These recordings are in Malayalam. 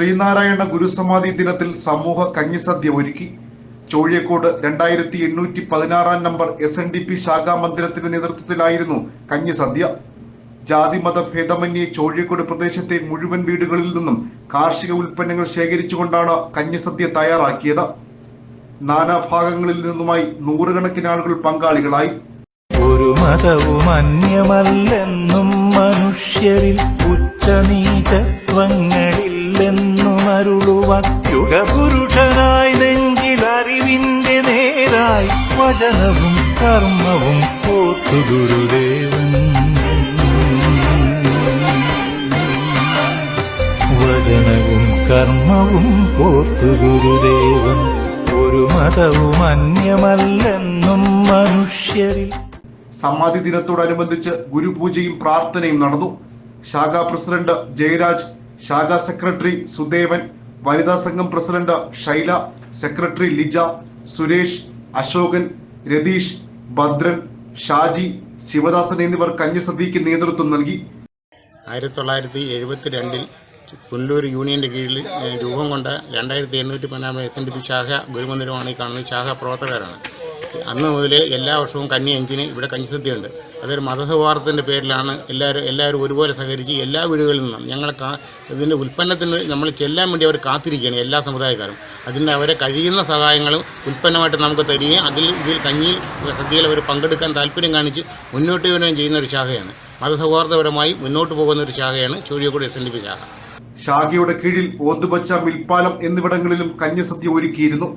ശ്രീനാരായണ ഗുരുസമാധി ദിനത്തിൽ സമൂഹ കഞ്ഞിസദ്യ ഒരുക്കി. ചോഴിയക്കോട് രണ്ടായിരത്തി എണ്ണൂറ്റി പതിനാറാം number S N D P ശാഖാ മന്ദിരത്തിന്റെ നേതൃത്വത്തിലായിരുന്നു കഞ്ഞിസദ്യ. ജാതിമത ഭേദമന്യേ ചോഴിയക്കോട് പ്രദേശത്തെ മുഴുവൻ വീടുകളിൽ നിന്നും കാർഷിക ഉൽപ്പന്നങ്ങൾ ശേഖരിച്ചുകൊണ്ടാണ് കഞ്ഞിസദ്യ തയ്യാറാക്കിയത്. നാനാഭാഗങ്ങളിൽ നിന്നുമായി നൂറുകണക്കിന് ആളുകൾ പങ്കാളികളായി. ഒരു മതവും അന്യമല്ലെന്നും മനുഷ്യരിൽ ഉച്ചനീചത്വങ്ങളില്ലെന്നും വചനവും കർമ്മവും ഓർത്തു ഗുരുദേവൻ. വചനവും കർമ്മവും ഓർത്തു ഗുരുദേവൻ. ഒരു മതവും അന്യമല്ലെന്നും മനുഷ്യരിൽ. സമാധി ദിനത്തോടനുബന്ധിച്ച് ഗുരുപൂജയും പ്രാർത്ഥനയും നടന്നു. ശാഖാ പ്രസിഡന്റ് ജയരാജ് ശാഖാ സെക്രട്ടറി സുദേവൻ വനിതാ സംഘം പ്രസിഡന്റ് ഷൈല സെക്രട്ടറി ലിജ സുരേഷ് അശോകൻ രതീഷ് ഭദ്രൻ ഷാജി ശിവദാസൻ എന്നിവർ കഞ്ഞിസദ്യക്ക് നേതൃത്വം നൽകി. ആയിരത്തി തൊള്ളായിരത്തി എഴുപത്തി രണ്ടിൽ പുനലൂർ യൂണിയന്റെ കീഴിൽ രൂപം കൊണ്ട രണ്ടായിരത്തി എണ്ണൂറ്റി പതിനാറ് എസ് എൻ ഡി പി ശാഖ ഗുരുമന്ദിരമാണ് ഈ കാണുന്നത് ശാഖ പ്രവർത്തകരാണ്. അന്ന് മുതൽ എല്ലാ വർഷവും കന്നി അഞ്ചിന് ഇവിടെ കഞ്ഞിസദ്യയുണ്ട് അതൊരു മതസൗഹാർദ്ദത്തിന്റെ പേരിലാണ് എല്ലാവരും എല്ലാവരും ഒരുപോലെ സഹകരിച്ച് എല്ലാ വീടുകളിൽ നിന്നും ഞങ്ങളെ കാ ഇതിന്റെ ഉൽപ്പന്നത്തിന് നമ്മൾ ചെല്ലാൻ വേണ്ടി അവർ കാത്തിരിക്കുകയാണ് എല്ലാ സമുദായക്കാരും. അതിന്റെ അവരെ കഴിയുന്ന സഹായങ്ങളും ഉൽപ്പന്നമായിട്ട് നമുക്ക് തരികയും അതിൽ ഇതിൽ കഞ്ഞിയിൽ സദ്യയിൽ അവർ പങ്കെടുക്കാൻ താല്പര്യം കാണിച്ച് മുന്നോട്ട് വരികയും ചെയ്യുന്ന ഒരു ശാഖയാണ്. മതസൗഹാർദ്ദപരമായി മുന്നോട്ട് പോകുന്ന ഒരു ശാഖയാണ് Chuzhiyakode S N D P ശാഖ. ശാഖയുടെ കീഴിൽ ഓതുപച്ച മിൽപ്പാലം എന്നിവിടങ്ങളിലും കഞ്ഞിസദ്യ ഒരുക്കിയിരുന്നു.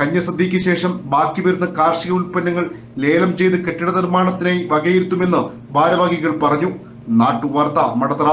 കഞ്ഞിസദ്യയ്ക്ക് ശേഷം ബാക്കി വരുന്ന കാർഷിക ഉൽപ്പന്നങ്ങൾ ലേലം ചെയ്ത് കെട്ടിട നിർമ്മാണത്തിനായി വകയിരുത്തുമെന്ന് ഭാരവാഹികൾ പറഞ്ഞു. നാട്ടുവാർത്ത മടത്തറ.